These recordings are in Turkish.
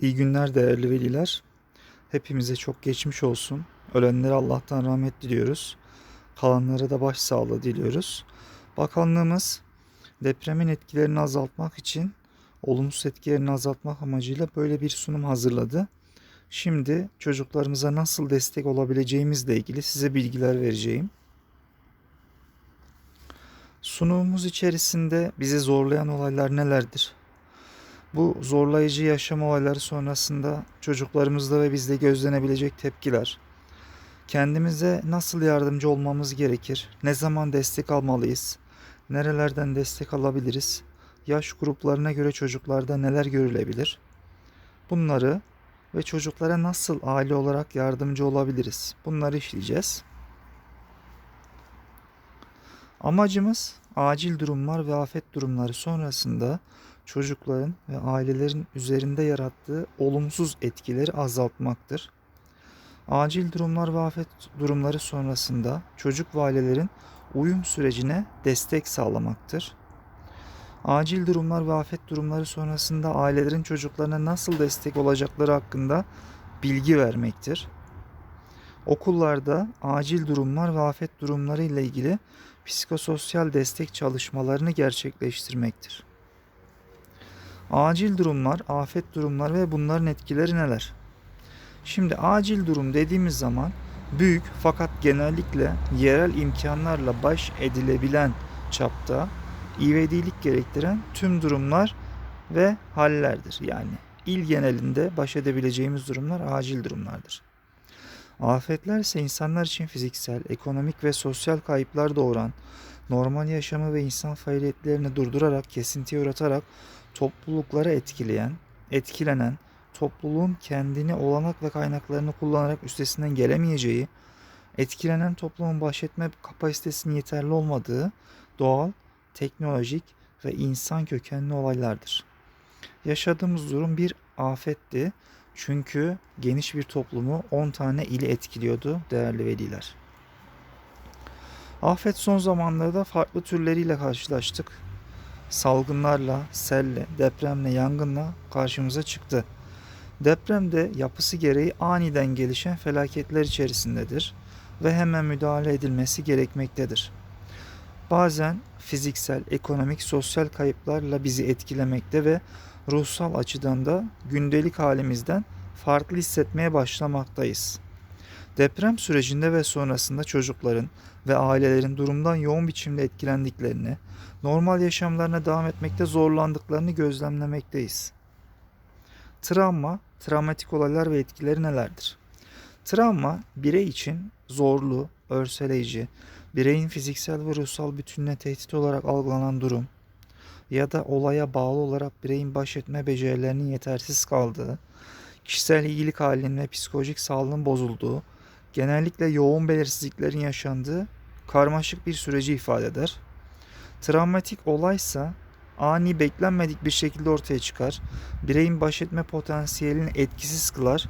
İyi günler değerli veliler. Hepimize çok geçmiş olsun. Ölenlere Allah'tan rahmet diliyoruz. Kalanlara da başsağlığı diliyoruz. Bakanlığımız depremin etkilerini azaltmak için olumsuz etkilerini azaltmak amacıyla böyle bir sunum hazırladı. Şimdi çocuklarımıza nasıl destek olabileceğimizle ilgili size bilgiler vereceğim. Sunumumuz içerisinde bizi zorlayan olaylar nelerdir? Bu zorlayıcı yaşam olayları sonrasında çocuklarımızda ve bizde gözlenebilecek tepkiler, kendimize nasıl yardımcı olmamız gerekir, ne zaman destek almalıyız, nerelerden destek alabiliriz, yaş gruplarına göre çocuklarda neler görülebilir, bunları ve çocuklara nasıl aile olarak yardımcı olabiliriz, bunları işleyeceğiz. Amacımız acil durumlar ve afet durumları sonrasında çocukların ve ailelerin üzerinde yarattığı olumsuz etkileri azaltmaktır. Acil durumlar ve afet durumları sonrasında çocuk ve ailelerin uyum sürecine destek sağlamaktır. Acil durumlar ve afet durumları sonrasında ailelerin çocuklarına nasıl destek olacakları hakkında bilgi vermektir. Okullarda acil durumlar ve afet durumları ile ilgili psikososyal destek çalışmalarını gerçekleştirmektir. Acil durumlar, afet durumlar ve bunların etkileri neler? Şimdi acil durum dediğimiz zaman büyük fakat genellikle yerel imkanlarla baş edilebilen çapta ivedilik gerektiren tüm durumlar ve hallerdir. Yani il genelinde baş edebileceğimiz durumlar acil durumlardır. Afetler ise insanlar için fiziksel, ekonomik ve sosyal kayıplar doğuran, normal yaşamı ve insan faaliyetlerini durdurarak, kesintiye uğratarak topluluklara etkileyen, etkilenen, topluluğun kendini olanak ve kaynaklarını kullanarak üstesinden gelemeyeceği, etkilenen toplumun baş etme kapasitesinin yeterli olmadığı doğal, teknolojik ve insan kökenli olaylardır. Yaşadığımız durum bir afetti. Çünkü geniş bir toplumu 10 tane ili etkiliyordu değerli veliler. Afet son zamanlarda farklı türleriyle karşılaştık salgınlarla, selle, depremle, yangınla karşımıza çıktı. Depremde yapısı gereği aniden gelişen felaketler içerisindedir ve hemen müdahale edilmesi gerekmektedir. Bazen fiziksel, ekonomik, sosyal kayıplarla bizi etkilemekte ve ruhsal açıdan da gündelik halimizden farklı hissetmeye başlamaktayız. Deprem sürecinde ve sonrasında çocukların ve ailelerin durumdan yoğun biçimde etkilendiklerini, normal yaşamlarına devam etmekte zorlandıklarını gözlemlemekteyiz. Travma, travmatik olaylar ve etkileri nelerdir? Travma, birey için zorlu, örseleyici, bireyin fiziksel ve ruhsal bütününe tehdit olarak algılanan durum ya da olaya bağlı olarak bireyin baş etme becerilerinin yetersiz kaldığı, kişisel ilgilik halinin ve psikolojik sağlığın bozulduğu, genellikle yoğun belirsizliklerin yaşandığı karmaşık bir süreci ifade eder. Travmatik olaysa ani beklenmedik bir şekilde ortaya çıkar. Bireyin baş etme potansiyelini etkisiz kılar.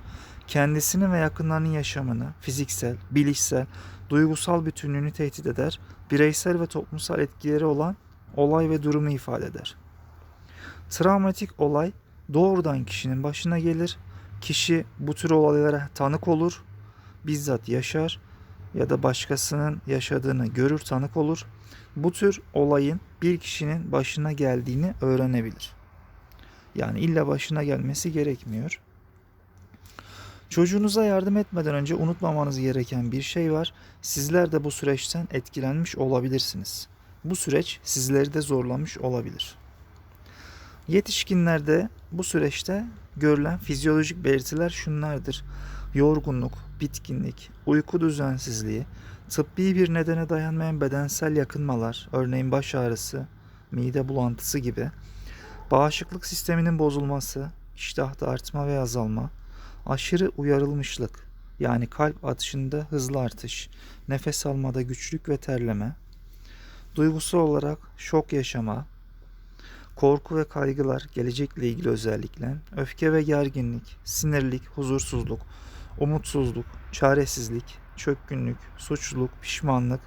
Kendisinin ve yakınlarının yaşamını, fiziksel, bilişsel, duygusal bütünlüğünü tehdit eder. Bireysel ve toplumsal etkileri olan olay ve durumu ifade eder. Travmatik olay doğrudan kişinin başına gelir. Kişi bu tür olaylara tanık olur, bizzat yaşar ya da başkasının yaşadığını görür, tanık olur bu tür olayın bir kişinin başına geldiğini öğrenebilir. Yani illa başına gelmesi gerekmiyor. Çocuğunuza yardım etmeden önce unutmamanız gereken bir şey var. Sizler de bu süreçten etkilenmiş olabilirsiniz. Bu süreç sizleri de zorlamış olabilir. Yetişkinlerde bu süreçte görülen fizyolojik belirtiler şunlardır. Yorgunluk, bitkinlik, uyku düzensizliği, Tıbbi bir nedene dayanmayan bedensel yakınmalar, örneğin baş ağrısı, mide bulantısı gibi, bağışıklık sisteminin bozulması, iştahta artma ve azalma, aşırı uyarılmışlık, yani kalp atışında hızlı artış, nefes almada güçlük ve terleme, duygusal olarak şok yaşama, korku ve kaygılar, gelecekle ilgili özellikle, öfke ve gerginlik, sinirlik, huzursuzluk, umutsuzluk, çaresizlik, çökkünlük, suçluluk, pişmanlık,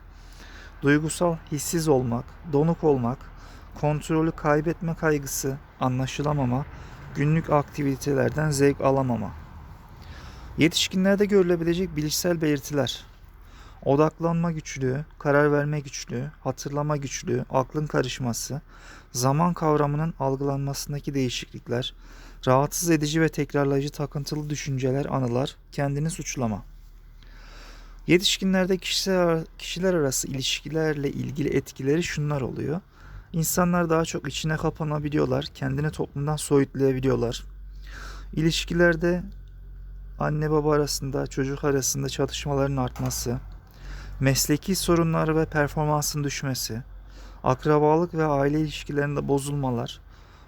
duygusal hissiz olmak, donuk olmak, kontrolü kaybetme kaygısı, anlaşılamama, günlük aktivitelerden zevk alamama. Yetişkinlerde görülebilecek bilişsel belirtiler. Odaklanma güçlüğü, karar verme güçlüğü, hatırlama güçlüğü, aklın karışması, zaman kavramının algılanmasındaki değişiklikler, rahatsız edici ve tekrarlayıcı takıntılı düşünceler, anılar, kendini suçlama. Yetişkinlerde kişiler, kişiler arası ilişkilerle ilgili etkileri şunlar oluyor. İnsanlar daha çok içine kapanabiliyorlar, kendini toplumdan soyutlayabiliyorlar. İlişkilerde anne baba arasında, çocuk arasında çatışmaların artması, mesleki sorunlar ve performansın düşmesi, akrabalık ve aile ilişkilerinde bozulmalar,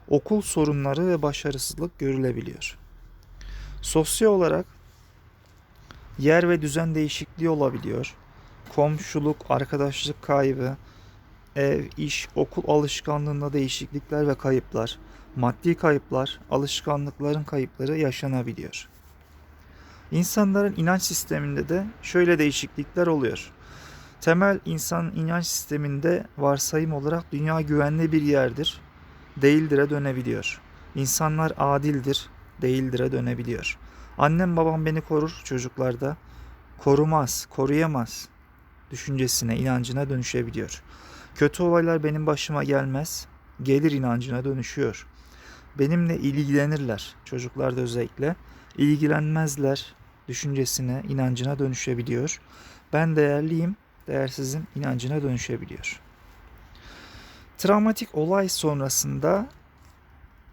okul sorunları ve başarısızlık görülebiliyor. Sosyal olarak yer ve düzen değişikliği olabiliyor. Komşuluk, arkadaşlık kaybı, ev, iş, okul alışkanlığında değişiklikler ve kayıplar, maddi kayıplar, alışkanlıkların kayıpları yaşanabiliyor. İnsanların inanç sisteminde de şöyle değişiklikler oluyor. Temel insan inanç sisteminde varsayım olarak dünya güvenli bir yerdir, değildir'e dönebiliyor. İnsanlar adildir, değildir'e dönebiliyor. Annem babam beni korur çocuklarda. Korumaz, koruyamaz düşüncesine, inancına dönüşebiliyor. Kötü olaylar benim başıma gelmez, gelir inancına dönüşüyor. Benimle ilgilenirler, çocuklarda özellikle. ilgilenmezler düşüncesine, inancına dönüşebiliyor. Ben değerliyim, değersizim inancına dönüşebiliyor. Travmatik olay sonrasında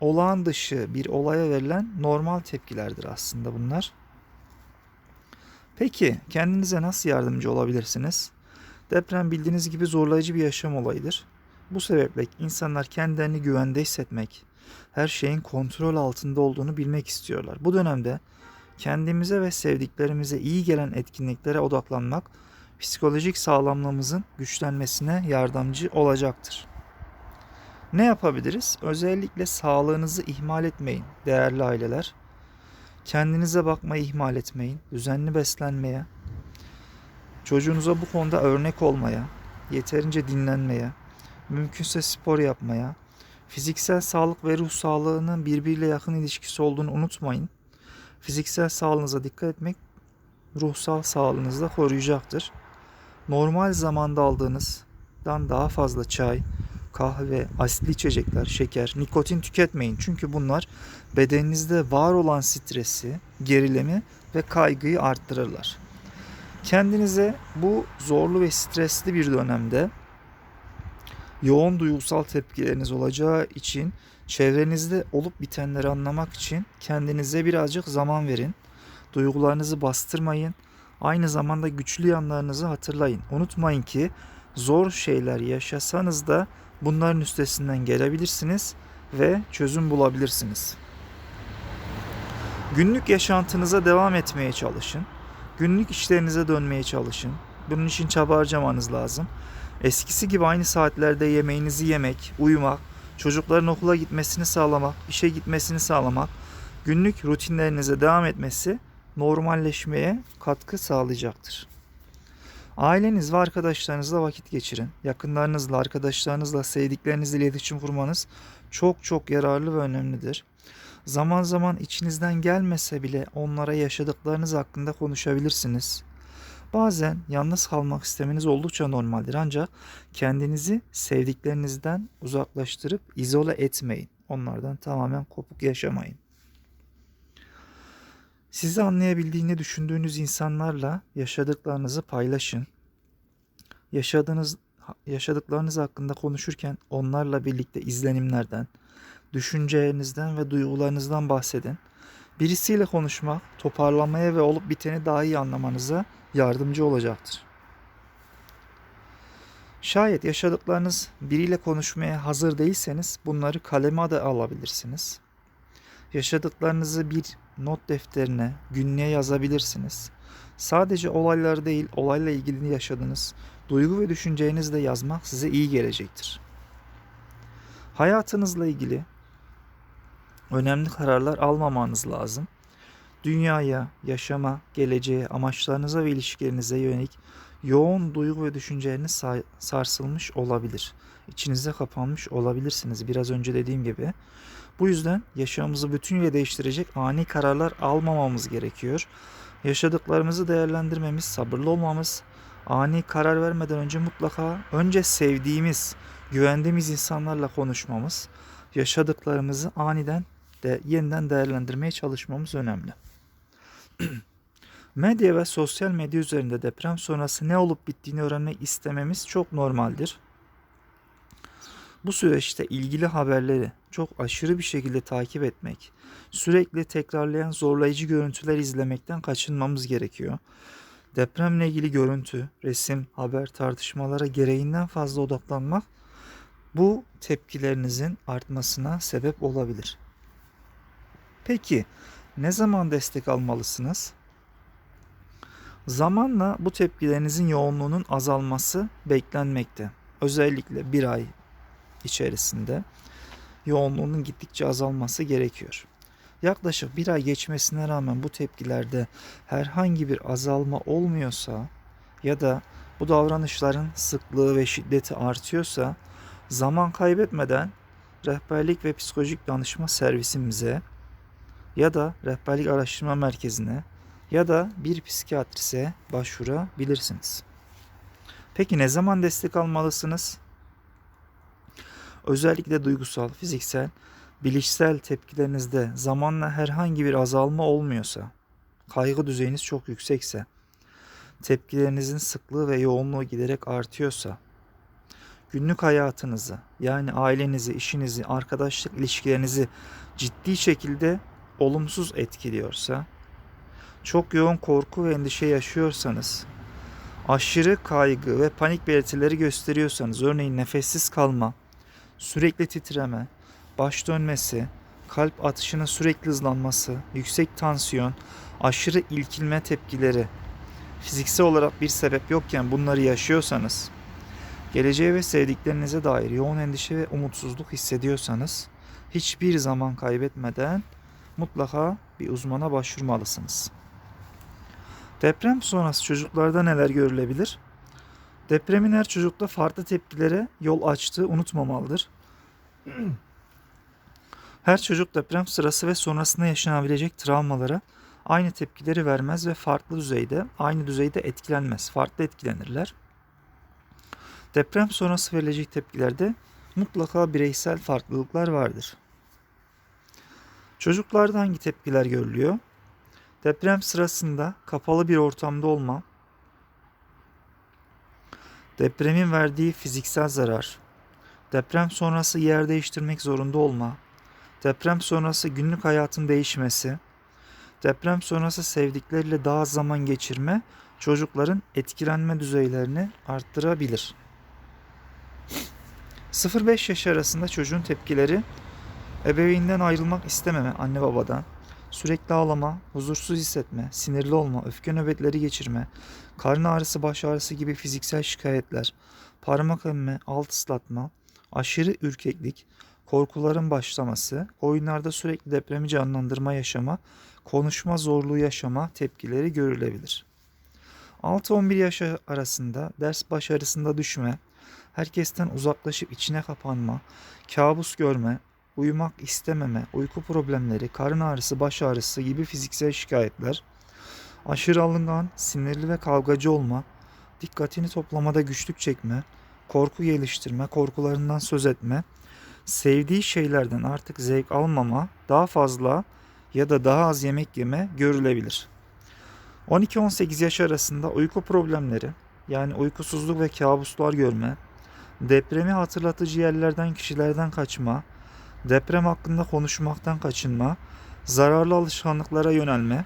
olağan dışı bir olaya verilen normal tepkilerdir aslında bunlar. Peki kendinize nasıl yardımcı olabilirsiniz? Deprem bildiğiniz gibi zorlayıcı bir yaşam olayıdır. Bu sebeple insanlar kendilerini güvende hissetmek, her şeyin kontrol altında olduğunu bilmek istiyorlar. Bu dönemde kendimize ve sevdiklerimize iyi gelen etkinliklere odaklanmak psikolojik sağlamlığımızın güçlenmesine yardımcı olacaktır. Ne yapabiliriz? Özellikle sağlığınızı ihmal etmeyin değerli aileler. Kendinize bakmayı ihmal etmeyin. Düzenli beslenmeye, çocuğunuza bu konuda örnek olmaya, yeterince dinlenmeye, mümkünse spor yapmaya, fiziksel sağlık ve ruh sağlığının birbiriyle yakın ilişkisi olduğunu unutmayın. Fiziksel sağlığınıza dikkat etmek ruhsal sağlığınızı da koruyacaktır. Normal zamanda aldığınızdan daha fazla çay, kahve, asitli içecekler, şeker, nikotin tüketmeyin. Çünkü bunlar bedeninizde var olan stresi, gerilimi ve kaygıyı arttırırlar. Kendinize bu zorlu ve stresli bir dönemde yoğun duygusal tepkileriniz olacağı için çevrenizde olup bitenleri anlamak için kendinize birazcık zaman verin. Duygularınızı bastırmayın. Aynı zamanda güçlü yanlarınızı hatırlayın. Unutmayın ki zor şeyler yaşasanız da bunların üstesinden gelebilirsiniz ve çözüm bulabilirsiniz. Günlük yaşantınıza devam etmeye çalışın. Günlük işlerinize dönmeye çalışın. Bunun için çaba harcamanız lazım. Eskisi gibi aynı saatlerde yemeğinizi yemek, uyumak, çocukların okula gitmesini sağlamak, işe gitmesini sağlamak, günlük rutinlerinize devam etmesi normalleşmeye katkı sağlayacaktır. Aileniz ve arkadaşlarınızla vakit geçirin. Yakınlarınızla, arkadaşlarınızla, sevdiklerinizle iletişim kurmanız çok çok yararlı ve önemlidir. Zaman zaman içinizden gelmese bile onlara yaşadıklarınız hakkında konuşabilirsiniz. Bazen yalnız kalmak istemeniz oldukça normaldir ancak kendinizi sevdiklerinizden uzaklaştırıp izole etmeyin. Onlardan tamamen kopuk yaşamayın. Sizi anlayabildiğini düşündüğünüz insanlarla yaşadıklarınızı paylaşın. Yaşadığınız yaşadıklarınız hakkında konuşurken onlarla birlikte izlenimlerden, düşüncelerinizden ve duygularınızdan bahsedin. Birisiyle konuşmak, toparlamaya ve olup biteni daha iyi anlamanıza yardımcı olacaktır. Şayet yaşadıklarınız biriyle konuşmaya hazır değilseniz bunları kaleme de alabilirsiniz. Yaşadıklarınızı bir not defterine, günlüğe yazabilirsiniz. Sadece olaylar değil, olayla ilgili yaşadığınız duygu ve düşüncenizle yazmak size iyi gelecektir. Hayatınızla ilgili önemli kararlar almamanız lazım. Dünyaya, yaşama, geleceğe, amaçlarınıza ve ilişkilerinize yönelik yoğun duygu ve düşünceleriniz sarsılmış olabilir. İçinizde kapanmış olabilirsiniz biraz önce dediğim gibi. Bu yüzden yaşamımızı bütünüyle değiştirecek ani kararlar almamamız gerekiyor. Yaşadıklarımızı değerlendirmemiz, sabırlı olmamız, ani karar vermeden önce mutlaka önce sevdiğimiz, güvendiğimiz insanlarla konuşmamız, yaşadıklarımızı aniden de yeniden değerlendirmeye çalışmamız önemli. Medya ve sosyal medya üzerinde deprem sonrası ne olup bittiğini öğrenmek istememiz çok normaldir. Bu süreçte ilgili haberleri çok aşırı bir şekilde takip etmek, sürekli tekrarlayan zorlayıcı görüntüler izlemekten kaçınmamız gerekiyor. Depremle ilgili görüntü, resim, haber, tartışmalara gereğinden fazla odaklanmak bu tepkilerinizin artmasına sebep olabilir. Peki ne zaman destek almalısınız? Zamanla bu tepkilerinizin yoğunluğunun azalması beklenmekte. Özellikle bir ay içerisinde yoğunluğunun gittikçe azalması gerekiyor. Yaklaşık bir ay geçmesine rağmen bu tepkilerde herhangi bir azalma olmuyorsa ya da bu davranışların sıklığı ve şiddeti artıyorsa zaman kaybetmeden rehberlik ve psikolojik danışma servisimize ya da rehberlik araştırma merkezine ya da bir psikiyatrise başvurabilirsiniz. Peki ne zaman destek almalısınız? Özellikle duygusal, fiziksel, bilişsel tepkilerinizde zamanla herhangi bir azalma olmuyorsa, kaygı düzeyiniz çok yüksekse, tepkilerinizin sıklığı ve yoğunluğu giderek artıyorsa, günlük hayatınızı yani ailenizi, işinizi, arkadaşlık ilişkilerinizi ciddi şekilde olumsuz etkiliyorsa, çok yoğun korku ve endişe yaşıyorsanız, aşırı kaygı ve panik belirtileri gösteriyorsanız, örneğin nefessiz kalma, sürekli titreme, baş dönmesi, kalp atışının sürekli hızlanması, yüksek tansiyon, aşırı ilkilme tepkileri, fiziksel olarak bir sebep yokken bunları yaşıyorsanız, geleceğe ve sevdiklerinize dair yoğun endişe ve umutsuzluk hissediyorsanız, hiçbir zaman kaybetmeden mutlaka bir uzmana başvurmalısınız. Deprem sonrası çocuklarda neler görülebilir? Depremin her çocukta farklı tepkilere yol açtığı unutmamalıdır. Her çocuk deprem sırası ve sonrasında yaşanabilecek travmalara aynı tepkileri vermez ve farklı düzeyde, aynı düzeyde etkilenmez. Farklı etkilenirler. Deprem sonrası verilecek tepkilerde mutlaka bireysel farklılıklar vardır. Çocuklarda hangi tepkiler görülüyor? Deprem sırasında kapalı bir ortamda olma, depremin verdiği fiziksel zarar, deprem sonrası yer değiştirmek zorunda olma, deprem sonrası günlük hayatın değişmesi, deprem sonrası sevdikleriyle daha az zaman geçirme çocukların etkilenme düzeylerini arttırabilir. 0-5 yaş arasında çocuğun tepkileri ebeveyninden ayrılmak istememe anne babadan, sürekli ağlama, huzursuz hissetme, sinirli olma, öfke nöbetleri geçirme, karın ağrısı, baş ağrısı gibi fiziksel şikayetler, parmak emme, alt ıslatma, aşırı ürkeklik, korkuların başlaması, oyunlarda sürekli depremi canlandırma yaşama, konuşma zorluğu yaşama tepkileri görülebilir. 6-11 yaş arasında ders başarısında düşme, herkesten uzaklaşıp içine kapanma, kabus görme, uyumak istememe, uyku problemleri, karın ağrısı, baş ağrısı gibi fiziksel şikayetler, aşırı alıngan, sinirli ve kavgacı olma, dikkatini toplamada güçlük çekme, korku geliştirme, korkularından söz etme, sevdiği şeylerden artık zevk almama, daha fazla ya da daha az yemek yeme görülebilir. 12-18 yaş arasında uyku problemleri, yani uykusuzluk ve kabuslar görme, depremi hatırlatıcı yerlerden, kişilerden kaçma, deprem hakkında konuşmaktan kaçınma, zararlı alışkanlıklara yönelme,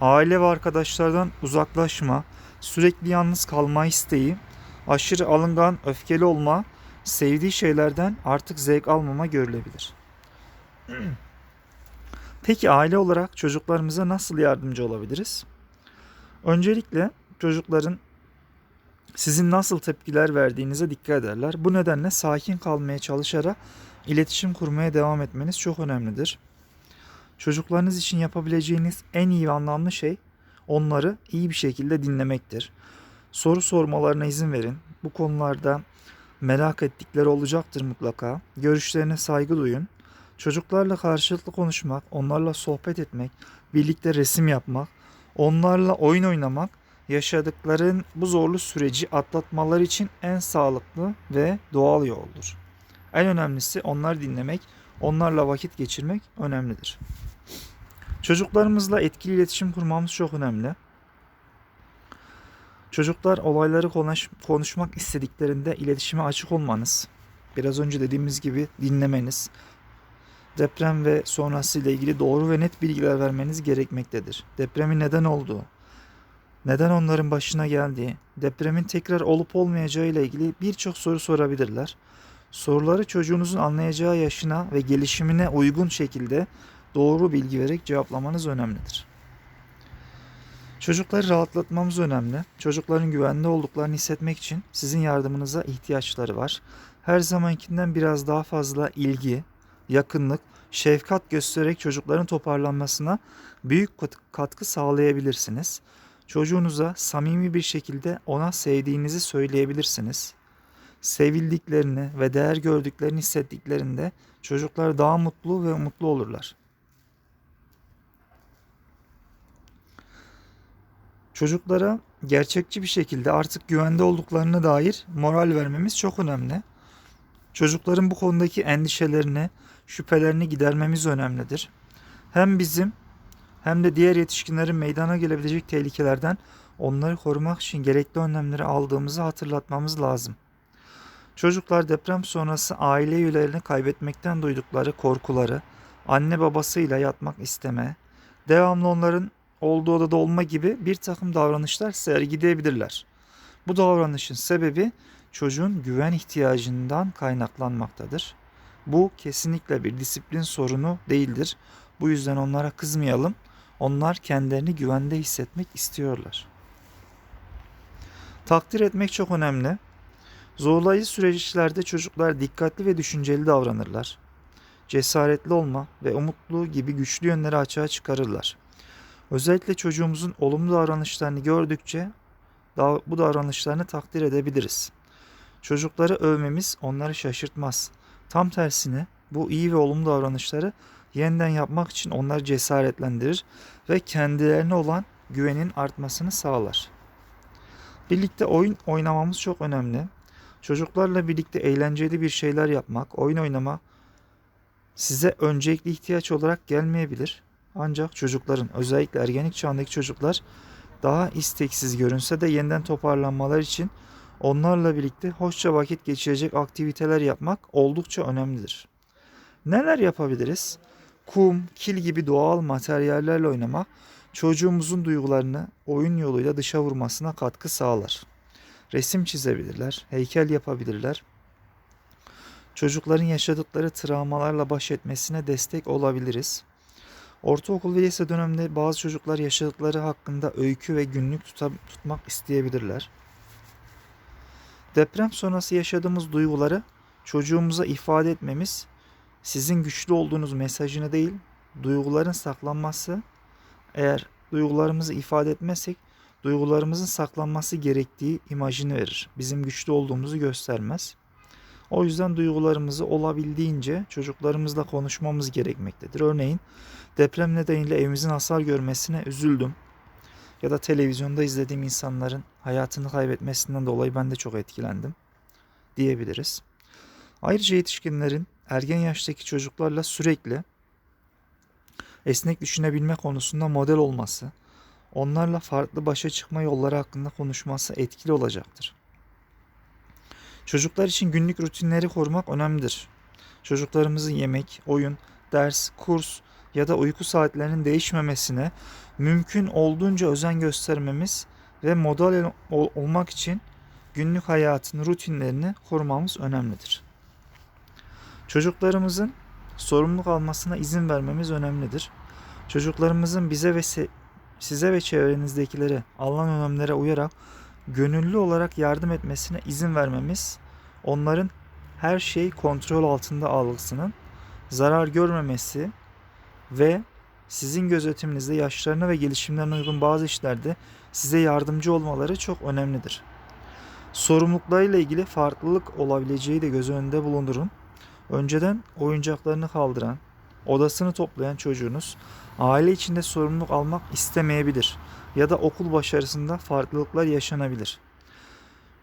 aile ve arkadaşlardan uzaklaşma, sürekli yalnız kalma isteği, aşırı alıngan, öfkeli olma, sevdiği şeylerden artık zevk almama görülebilir. Peki aile olarak çocuklarımıza nasıl yardımcı olabiliriz? Öncelikle çocukların sizin nasıl tepkiler verdiğinize dikkat ederler. Bu nedenle sakin kalmaya çalışarak iletişim kurmaya devam etmeniz çok önemlidir. Çocuklarınız için yapabileceğiniz en iyi ve anlamlı şey onları iyi bir şekilde dinlemektir. Soru sormalarına izin verin. Bu konularda merak ettikleri olacaktır mutlaka. Görüşlerine saygı duyun. Çocuklarla karşılıklı konuşmak, onlarla sohbet etmek, birlikte resim yapmak, onlarla oyun oynamak yaşadıkların bu zorlu süreci atlatmaları için en sağlıklı ve doğal yoldur. En önemlisi onları dinlemek, onlarla vakit geçirmek önemlidir. Çocuklarımızla etkili iletişim kurmamız çok önemli. Çocuklar olayları konuş, konuşmak istediklerinde iletişime açık olmanız, biraz önce dediğimiz gibi dinlemeniz, deprem ve sonrası ile ilgili doğru ve net bilgiler vermeniz gerekmektedir. Depremin neden olduğu, neden onların başına geldiği, depremin tekrar olup olmayacağı ile ilgili birçok soru sorabilirler. Soruları çocuğunuzun anlayacağı yaşına ve gelişimine uygun şekilde doğru bilgi vererek cevaplamanız önemlidir. Çocukları rahatlatmamız önemli. Çocukların güvende olduklarını hissetmek için sizin yardımınıza ihtiyaçları var. Her zamankinden biraz daha fazla ilgi, yakınlık, şefkat göstererek çocukların toparlanmasına büyük katkı sağlayabilirsiniz. Çocuğunuza samimi bir şekilde ona sevdiğinizi söyleyebilirsiniz. Sevildiklerini ve değer gördüklerini hissettiklerinde çocuklar daha mutlu ve mutlu olurlar. Çocuklara gerçekçi bir şekilde artık güvende olduklarına dair moral vermemiz çok önemli. Çocukların bu konudaki endişelerini, şüphelerini gidermemiz önemlidir. Hem bizim hem de diğer yetişkinlerin meydana gelebilecek tehlikelerden onları korumak için gerekli önlemleri aldığımızı hatırlatmamız lazım. Çocuklar deprem sonrası aile üyelerini kaybetmekten duydukları korkuları, anne babasıyla yatmak isteme, devamlı onların olduğu odada olma gibi bir takım davranışlar sergileyebilirler. Bu davranışın sebebi çocuğun güven ihtiyacından kaynaklanmaktadır. Bu kesinlikle bir disiplin sorunu değildir. Bu yüzden onlara kızmayalım. Onlar kendilerini güvende hissetmek istiyorlar. Takdir etmek çok önemli. Zorlayıcı süreçlerde çocuklar dikkatli ve düşünceli davranırlar. Cesaretli olma ve umutlu gibi güçlü yönleri açığa çıkarırlar. Özellikle çocuğumuzun olumlu davranışlarını gördükçe bu davranışlarını takdir edebiliriz. Çocukları övmemiz onları şaşırtmaz. Tam tersine bu iyi ve olumlu davranışları yeniden yapmak için onları cesaretlendirir ve kendilerine olan güvenin artmasını sağlar. Birlikte oyun oynamamız çok önemli. Çocuklarla birlikte eğlenceli bir şeyler yapmak, oyun oynama size öncelikli ihtiyaç olarak gelmeyebilir. Ancak çocukların özellikle ergenlik çağındaki çocuklar daha isteksiz görünse de yeniden toparlanmalar için onlarla birlikte hoşça vakit geçirecek aktiviteler yapmak oldukça önemlidir. Neler yapabiliriz? Kum, kil gibi doğal materyallerle oynamak çocuğumuzun duygularını oyun yoluyla dışa vurmasına katkı sağlar. Resim çizebilirler, heykel yapabilirler. Çocukların yaşadıkları travmalarla baş etmesine destek olabiliriz. Ortaokul ve lise döneminde bazı çocuklar yaşadıkları hakkında öykü ve günlük tutmak isteyebilirler. Deprem sonrası yaşadığımız duyguları çocuğumuza ifade etmemiz sizin güçlü olduğunuz mesajını değil, duyguların saklanması, eğer duygularımızı ifade etmezsek duygularımızın saklanması gerektiği imajını verir. Bizim güçlü olduğumuzu göstermez. O yüzden duygularımızı olabildiğince çocuklarımızla konuşmamız gerekmektedir. Örneğin deprem nedeniyle evimizin hasar görmesine üzüldüm. Ya da televizyonda izlediğim insanların hayatını kaybetmesinden dolayı ben de çok etkilendim diyebiliriz. Ayrıca yetişkinlerin ergen yaştaki çocuklarla sürekli esnek düşünebilme konusunda model olması, onlarla farklı başa çıkma yolları hakkında konuşması etkili olacaktır. Çocuklar için günlük rutinleri korumak önemlidir. Çocuklarımızın yemek, oyun, ders, kurs ya da uyku saatlerinin değişmemesine mümkün olduğunca özen göstermemiz ve model olmak için günlük hayatın rutinlerini korumamız önemlidir. Çocuklarımızın sorumluluk almasına izin vermemiz önemlidir. Çocuklarımızın bize ve size ve çevrenizdekilere alınan önemlere uyarak gönüllü olarak yardım etmesine izin vermemiz onların her şey kontrol altında algısının zarar görmemesi ve sizin gözetiminizde yaşlarına ve gelişimlerine uygun bazı işlerde size yardımcı olmaları çok önemlidir. Sorumluluklarıyla ilgili farklılık olabileceği de göz önünde bulundurun. Önceden oyuncaklarını kaldıran, odasını toplayan çocuğunuz aile içinde sorumluluk almak istemeyebilir ya da okul başarısında farklılıklar yaşanabilir.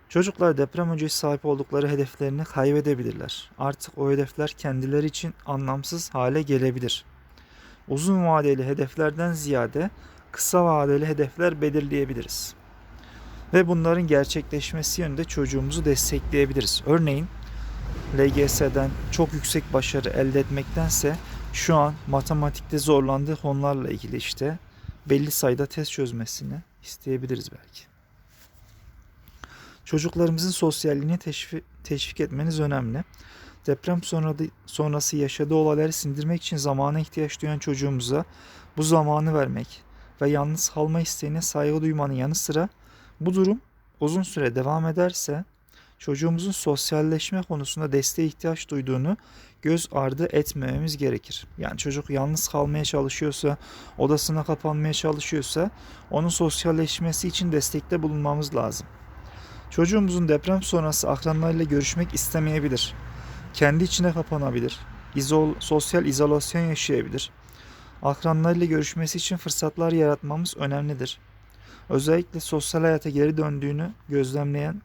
Çocuklar deprem öncesi sahip oldukları hedeflerini kaybedebilirler. Artık o hedefler kendileri için anlamsız hale gelebilir. Uzun vadeli hedeflerden ziyade kısa vadeli hedefler belirleyebiliriz. Ve bunların gerçekleşmesi yönünde çocuğumuzu destekleyebiliriz. Örneğin LGS'den çok yüksek başarı elde etmektense şu an matematikte zorlandığı konularla ilgili işte belli sayıda test çözmesini isteyebiliriz belki. Çocuklarımızın sosyalliğini teşvik, teşvik etmeniz önemli. Deprem sonrası yaşadığı olayları sindirmek için zamana ihtiyaç duyan çocuğumuza bu zamanı vermek ve yalnız kalma isteğine saygı duymanın yanı sıra bu durum uzun süre devam ederse çocuğumuzun sosyalleşme konusunda desteğe ihtiyaç duyduğunu göz ardı etmememiz gerekir. Yani çocuk yalnız kalmaya çalışıyorsa, odasına kapanmaya çalışıyorsa onun sosyalleşmesi için destekte bulunmamız lazım. Çocuğumuzun deprem sonrası akranlarıyla görüşmek istemeyebilir. Kendi içine kapanabilir. İzol, sosyal izolasyon yaşayabilir. Akranlarıyla görüşmesi için fırsatlar yaratmamız önemlidir. Özellikle sosyal hayata geri döndüğünü gözlemleyen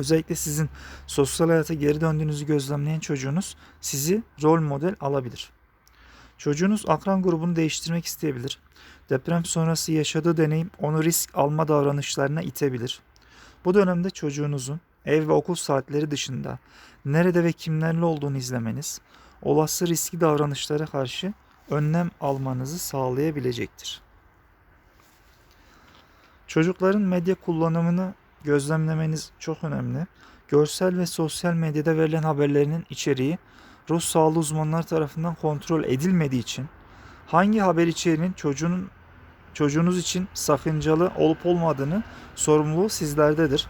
özellikle sizin sosyal hayata geri döndüğünüzü gözlemleyen çocuğunuz sizi rol model alabilir. Çocuğunuz akran grubunu değiştirmek isteyebilir. Deprem sonrası yaşadığı deneyim onu risk alma davranışlarına itebilir. Bu dönemde çocuğunuzun ev ve okul saatleri dışında nerede ve kimlerle olduğunu izlemeniz, olası riski davranışlara karşı önlem almanızı sağlayabilecektir. Çocukların medya kullanımını gözlemlemeniz çok önemli. Görsel ve sosyal medyada verilen haberlerinin içeriği ruh sağlığı uzmanları tarafından kontrol edilmediği için hangi haber içeriğinin çocuğun çocuğunuz için sakıncalı olup olmadığını sorumluluğu sizlerdedir.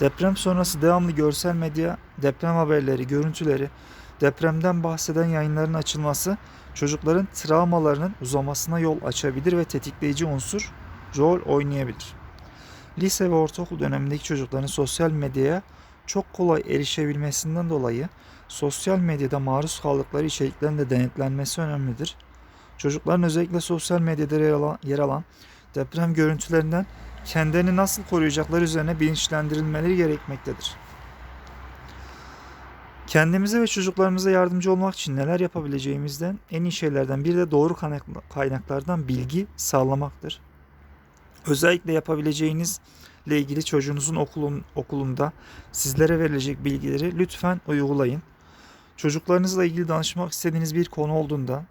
Deprem sonrası devamlı görsel medya, deprem haberleri, görüntüleri, depremden bahseden yayınların açılması çocukların travmalarının uzamasına yol açabilir ve tetikleyici unsur rol oynayabilir. Lise ve ortaokul dönemindeki çocukların sosyal medyaya çok kolay erişebilmesinden dolayı sosyal medyada maruz kaldıkları içeriklerin de denetlenmesi önemlidir. Çocukların özellikle sosyal medyada yer alan, yer alan deprem görüntülerinden kendilerini nasıl koruyacakları üzerine bilinçlendirilmeleri gerekmektedir. Kendimize ve çocuklarımıza yardımcı olmak için neler yapabileceğimizden en iyi şeylerden biri de doğru kaynaklardan bilgi sağlamaktır. Özellikle yapabileceğinizle ilgili çocuğunuzun okulun, okulunda sizlere verilecek bilgileri lütfen uygulayın. Çocuklarınızla ilgili danışmak istediğiniz bir konu olduğunda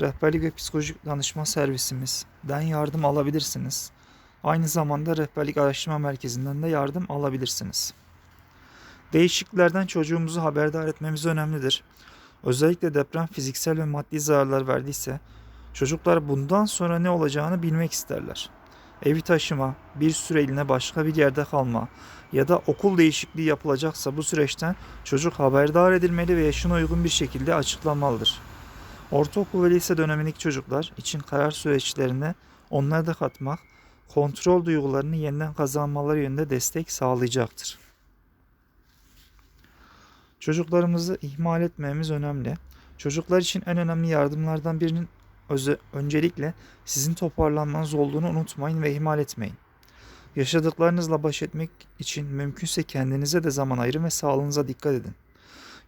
rehberlik ve psikolojik danışma servisimizden yardım alabilirsiniz. Aynı zamanda rehberlik araştırma merkezinden de yardım alabilirsiniz. Değişikliklerden çocuğumuzu haberdar etmemiz önemlidir. Özellikle deprem fiziksel ve maddi zararlar verdiyse çocuklar bundan sonra ne olacağını bilmek isterler evi taşıma, bir süreliğine başka bir yerde kalma ya da okul değişikliği yapılacaksa bu süreçten çocuk haberdar edilmeli ve yaşına uygun bir şekilde açıklanmalıdır. Ortaokul ve lise dönemindeki çocuklar için karar süreçlerine onları da katmak, kontrol duygularını yeniden kazanmaları yönünde destek sağlayacaktır. Çocuklarımızı ihmal etmemiz önemli. Çocuklar için en önemli yardımlardan birinin Öze, öncelikle sizin toparlanmanız olduğunu unutmayın ve ihmal etmeyin. Yaşadıklarınızla baş etmek için mümkünse kendinize de zaman ayırın ve sağlığınıza dikkat edin.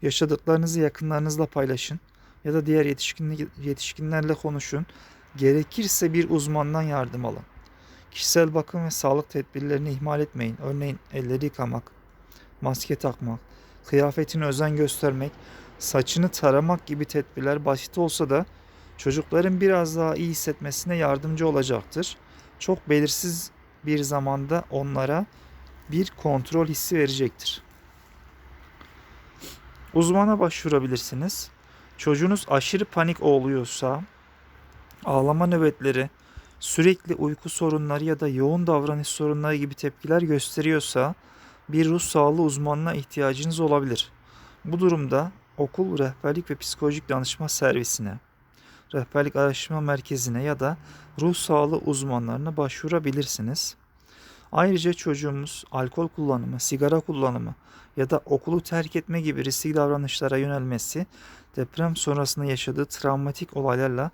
Yaşadıklarınızı yakınlarınızla paylaşın ya da diğer yetişkin, yetişkinlerle konuşun. Gerekirse bir uzmandan yardım alın. Kişisel bakım ve sağlık tedbirlerini ihmal etmeyin. Örneğin elleri yıkamak, maske takmak, kıyafetine özen göstermek, saçını taramak gibi tedbirler basit olsa da çocukların biraz daha iyi hissetmesine yardımcı olacaktır. Çok belirsiz bir zamanda onlara bir kontrol hissi verecektir. Uzmana başvurabilirsiniz. Çocuğunuz aşırı panik oluyorsa, ağlama nöbetleri, sürekli uyku sorunları ya da yoğun davranış sorunları gibi tepkiler gösteriyorsa bir ruh sağlığı uzmanına ihtiyacınız olabilir. Bu durumda okul rehberlik ve psikolojik danışma servisine rehberlik araştırma merkezine ya da ruh sağlığı uzmanlarına başvurabilirsiniz. Ayrıca çocuğumuz alkol kullanımı, sigara kullanımı ya da okulu terk etme gibi riskli davranışlara yönelmesi deprem sonrasında yaşadığı travmatik olaylarla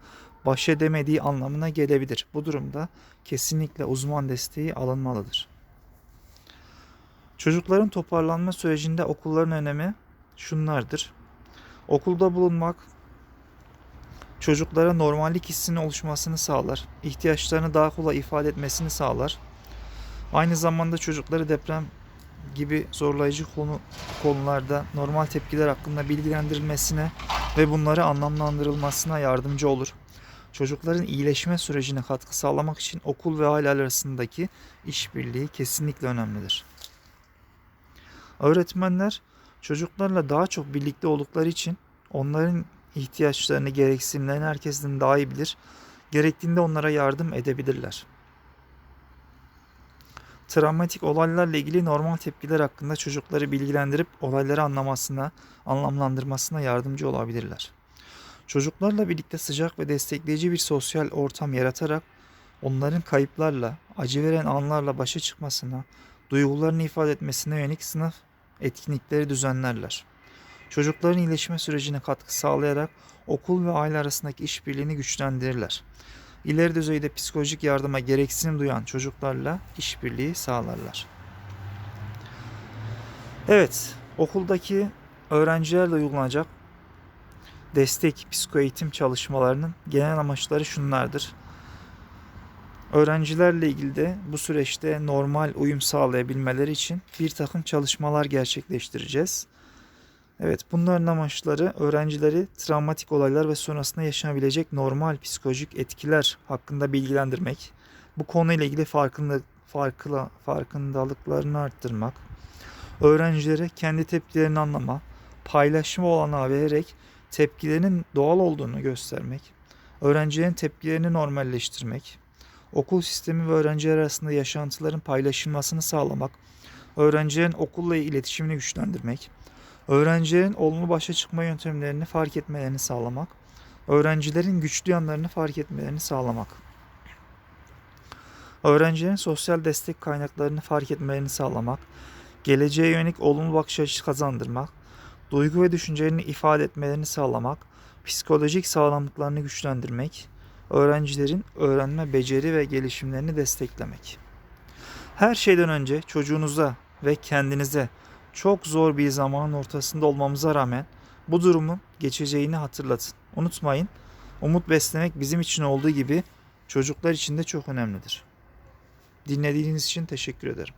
baş edemediği anlamına gelebilir. Bu durumda kesinlikle uzman desteği alınmalıdır. Çocukların toparlanma sürecinde okulların önemi şunlardır. Okulda bulunmak çocuklara normallik hissinin oluşmasını sağlar. ihtiyaçlarını daha kolay ifade etmesini sağlar. Aynı zamanda çocukları deprem gibi zorlayıcı konu konularda normal tepkiler hakkında bilgilendirilmesine ve bunları anlamlandırılmasına yardımcı olur. Çocukların iyileşme sürecine katkı sağlamak için okul ve aile arasındaki işbirliği kesinlikle önemlidir. Öğretmenler çocuklarla daha çok birlikte oldukları için onların ihtiyaçlarını, gereksinimlerini herkesten daha iyi bilir. Gerektiğinde onlara yardım edebilirler. Travmatik olaylarla ilgili normal tepkiler hakkında çocukları bilgilendirip olayları anlamasına, anlamlandırmasına yardımcı olabilirler. Çocuklarla birlikte sıcak ve destekleyici bir sosyal ortam yaratarak onların kayıplarla, acı veren anlarla başa çıkmasına, duygularını ifade etmesine yönelik sınıf etkinlikleri düzenlerler. Çocukların iyileşme sürecine katkı sağlayarak okul ve aile arasındaki işbirliğini güçlendirirler. İleri düzeyde psikolojik yardıma gereksinim duyan çocuklarla işbirliği sağlarlar. Evet, okuldaki öğrencilerle uygulanacak destek psikoeğitim çalışmalarının genel amaçları şunlardır. Öğrencilerle ilgili de bu süreçte normal uyum sağlayabilmeleri için bir takım çalışmalar gerçekleştireceğiz. Evet, bunların amaçları öğrencileri travmatik olaylar ve sonrasında yaşanabilecek normal psikolojik etkiler hakkında bilgilendirmek, bu konuyla ilgili farkındalık, farklı, farkındalıklarını arttırmak, öğrencilere kendi tepkilerini anlama, paylaşma olanağı vererek tepkilerinin doğal olduğunu göstermek, öğrencilerin tepkilerini normalleştirmek, okul sistemi ve öğrenciler arasında yaşantıların paylaşılmasını sağlamak, öğrencilerin okulla iletişimini güçlendirmek, öğrencilerin olumlu başa çıkma yöntemlerini fark etmelerini sağlamak, öğrencilerin güçlü yanlarını fark etmelerini sağlamak, öğrencilerin sosyal destek kaynaklarını fark etmelerini sağlamak, geleceğe yönelik olumlu bakış açısı kazandırmak, duygu ve düşüncelerini ifade etmelerini sağlamak, psikolojik sağlamlıklarını güçlendirmek, öğrencilerin öğrenme beceri ve gelişimlerini desteklemek. Her şeyden önce çocuğunuza ve kendinize çok zor bir zamanın ortasında olmamıza rağmen bu durumun geçeceğini hatırlatın. Unutmayın, umut beslemek bizim için olduğu gibi çocuklar için de çok önemlidir. Dinlediğiniz için teşekkür ederim.